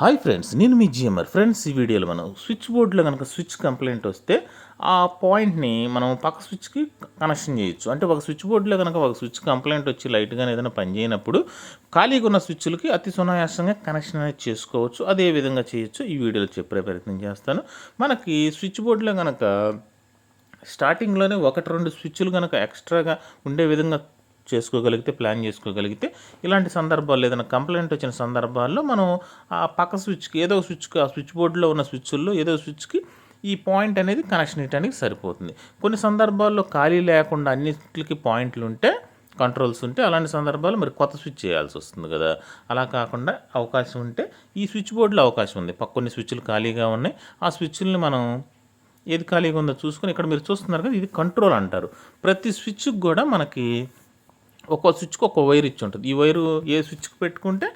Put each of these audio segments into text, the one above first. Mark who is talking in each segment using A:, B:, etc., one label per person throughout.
A: Hi friends నేను మీ GMR friends ఈ వీడియోలో మనం స్విచ్ బోర్డులో కనుక స్విచ్ కంప్లైంట్ వస్తే ఆ పాయింట్ని మనం పక్క స్విచ్కి కనెక్షన్ చేయొచ్చు. అంటే ఒక స్విచ్ బోర్డులో కనుక ఒక స్విచ్ కంప్లైంట్ వచ్చి లైట్గా ఏదైనా పనిచేయనప్పుడు ఖాళీగా ఉన్న స్విచ్లకి అతి సునాయాసంగా కనెక్షన్ అనేది చేసుకోవచ్చు. అదే విధంగా చేయొచ్చు. ఈ వీడియోలో చెప్పే ప్రయత్నం చేస్తాను. మనకి స్విచ్ బోర్డులో కనుక స్టార్టింగ్లోనే ఒకటి రెండు స్విచ్లు కనుక ఎక్స్ట్రాగా ఉండే విధంగా చేసుకోగలిగితే ప్లాన్ చేసుకోగలిగితే ఇలాంటి సందర్భాల్లో ఏదైనా కంప్లైంట్ వచ్చిన సందర్భాల్లో మనం ఆ పక్క స్విచ్కి ఏదో స్విచ్కి ఆ స్విచ్ బోర్డులో ఉన్న స్విచ్ల్లో ఏదో స్విచ్కి ఈ పాయింట్ అనేది కనెక్షన్ ఇవ్వడానికి సరిపోతుంది. కొన్ని సందర్భాల్లో ఖాళీ లేకుండా అన్నిటికి పాయింట్లు ఉంటే కంట్రోల్స్ ఉంటే అలాంటి సందర్భాల్లో మరి కొత్త స్విచ్ చేయాల్సి వస్తుంది కదా. అలా కాకుండా అవకాశం ఉంటే ఈ స్విచ్ బోర్డులో అవకాశం ఉంది. పక్క కొన్ని స్విచ్లు ఖాళీగా ఉన్నాయి. ఆ స్విచ్ల్ని మనం ఏది ఖాళీగా ఉందో చూసుకొని ఇక్కడ మీరు చూస్తున్నారు కదా ఇది కంట్రోల్ అంటారు. ప్రతి స్విచ్కి కూడా మనకి ఒక్కో స్విచ్కి ఒక్కో వైర్ ఇచ్చి ఉంటుంది. ఈ వైరు ఏ స్విచ్కి పెట్టుకుంటే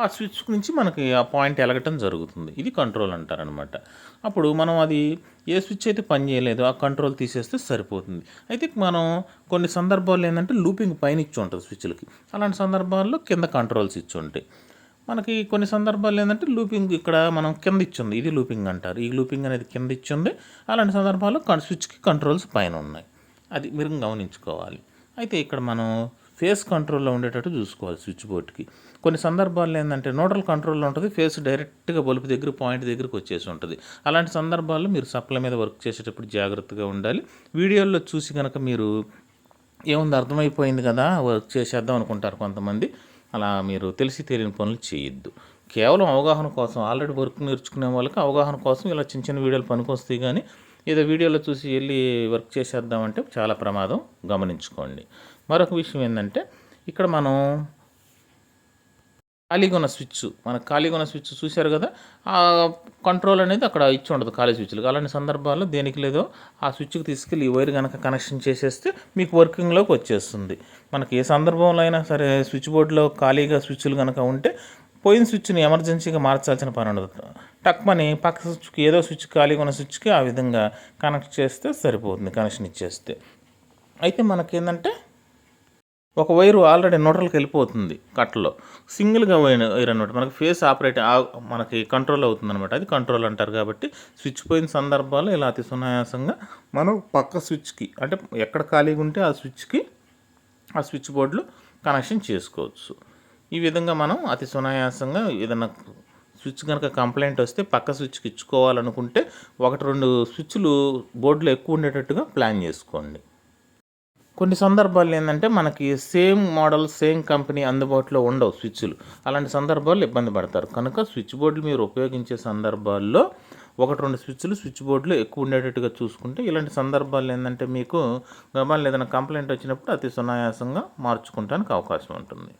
A: ఆ స్విచ్ నుంచి మనకి ఆ పాయింట్ ఎలగటం జరుగుతుంది. ఇది కంట్రోల్ అంటారనమాట అప్పుడు మనం అది ఏ స్విచ్ అయితే పని చేయలేదో ఆ కంట్రోల్ తీసేస్తే సరిపోతుంది. అయితే మనం కొన్ని సందర్భాల్లో ఏంటంటే లూపింగ్ పైన ఇచ్చి ఉంటుంది స్విచ్లకి అలాంటి సందర్భాల్లో కింద కంట్రోల్స్ ఇచ్చి ఉంటాయి మనకి కొన్ని సందర్భాల్లో ఏంటంటే లూపింగ్ ఇక్కడ మనం కింద ఇచ్చింది ఇది లూపింగ్ అంటారు. ఈ లూపింగ్ అనేది కింద ఇచ్చింది అలాంటి సందర్భాల్లో స్విచ్కి కంట్రోల్స్ పైన ఉన్నాయి. అది మీరు గమనించుకోవాలి. అయితే ఇక్కడ మనం ఫేస్ కంట్రోల్లో ఉండేటట్టు చూసుకోవాలి స్విచ్ బోర్డ్కి. కొన్ని సందర్భాల్లో ఏంటంటే నోటల్ కంట్రోల్లో ఉంటుంది ఫేస్ డైరెక్ట్గా బల్బు దగ్గర పాయింట్ దగ్గరికి వచ్చేసి ఉంటుంది. అలాంటి సందర్భాల్లో మీరు సప్లై మీద వర్క్ చేసేటప్పుడు జాగ్రత్తగా ఉండాలి. వీడియోల్లో చూసి కనుక మీరు ఏముంది అర్థమైపోయింది కదా వర్క్ చేసేద్దాం అనుకుంటారు కొంతమంది. అలా మీరు తెలిసి తెలియని పనులు చేయొద్దు. కేవలం అవగాహన కోసం ఆల్రెడీ వర్క్ నేర్చుకునే వాళ్ళకి అవగాహన కోసం ఇలా చిన్న చిన్న వీడియోలు పనికొస్తాయి కానీ ఏదో వీడియోలో చూసి వెళ్ళి వర్క్ చేసేద్దామంటే చాలా ప్రమాదం గమనించుకోండి. మరొక విషయం ఏంటంటే ఇక్కడ మనం ఖాళీగా ఉన్న స్విచ్ మన ఖాళీగా ఉన్న స్విచ్ చూశారు కదా ఆ కంట్రోల్ అనేది అక్కడ ఇచ్చి ఉండదు ఖాళీ స్విచ్లకు అలాంటి సందర్భాల్లో దేనికి లేదో ఆ స్విచ్కి తీసుకెళ్ళి ఈ వైర్ కనుక కనెక్షన్ చేసేస్తే మీకు వర్కింగ్లోకి వచ్చేస్తుంది. మనకి ఏ సందర్భంలో అయినా సరే స్విచ్ బోర్డులో ఖాళీగా స్విచ్లు కనుక ఉంటే పోయిన స్విచ్ని ఎమర్జెన్సీగా మార్చాల్సిన పని ఉండదు. టక్మని పక్క స్విచ్కి ఏదో స్విచ్ ఖాళీగా ఉన్న స్విచ్కి ఆ విధంగా కనెక్ట్ చేస్తే సరిపోతుంది కనెక్షన్ ఇచ్చేస్తే. అయితే మనకేంటంటే ఒక వైరు ఆల్రెడీ నోటల్కి వెళ్ళిపోతుంది కట్టలో. సింగిల్గా వైర్ వైర్ అనమాట మనకి ఫేస్ ఆపరేట్ మనకి కంట్రోల్ అవుతుంది అనమాట అది కంట్రోల్ అంటారు కాబట్టి స్విచ్ పోయిన సందర్భాల్లో ఇలా అతి సునాయాసంగా మనం పక్క స్విచ్కి అంటే ఎక్కడ ఖాళీగా ఉంటే ఆ స్విచ్కి ఆ స్విచ్ బోర్డులో కనెక్షన్ చేసుకోవచ్చు. ఈ విధంగా మనం అతి సునాయాసంగా ఏదైనా స్విచ్ కనుక కంప్లైంట్ వస్తే పక్క స్విచ్కి ఇచ్చుకోవాలనుకుంటే ఒకటి రెండు స్విచ్లు బోర్డులో ఎక్కువ ఉండేటట్టుగా ప్లాన్ చేసుకోండి. కొన్ని సందర్భాల్లో ఏంటంటే మనకి సేమ్ మోడల్ సేమ్ కంపెనీ అందుబాటులో ఉండవు స్విచ్లు. అలాంటి సందర్భాల్లో ఇబ్బంది పడతారు. కనుక స్విచ్ బోర్డులు మీరు ఉపయోగించే సందర్భాల్లో ఒకటి రెండు స్విచ్లు స్విచ్ బోర్డులు ఎక్కువ ఉండేటట్టుగా చూసుకుంటే ఇలాంటి సందర్భాల్లో ఏంటంటే మీకు గబాలు ఏదైనా కంప్లైంట్ వచ్చినప్పుడు అతి సునాయాసంగా మార్చుకుంటానికి అవకాశం ఉంటుంది.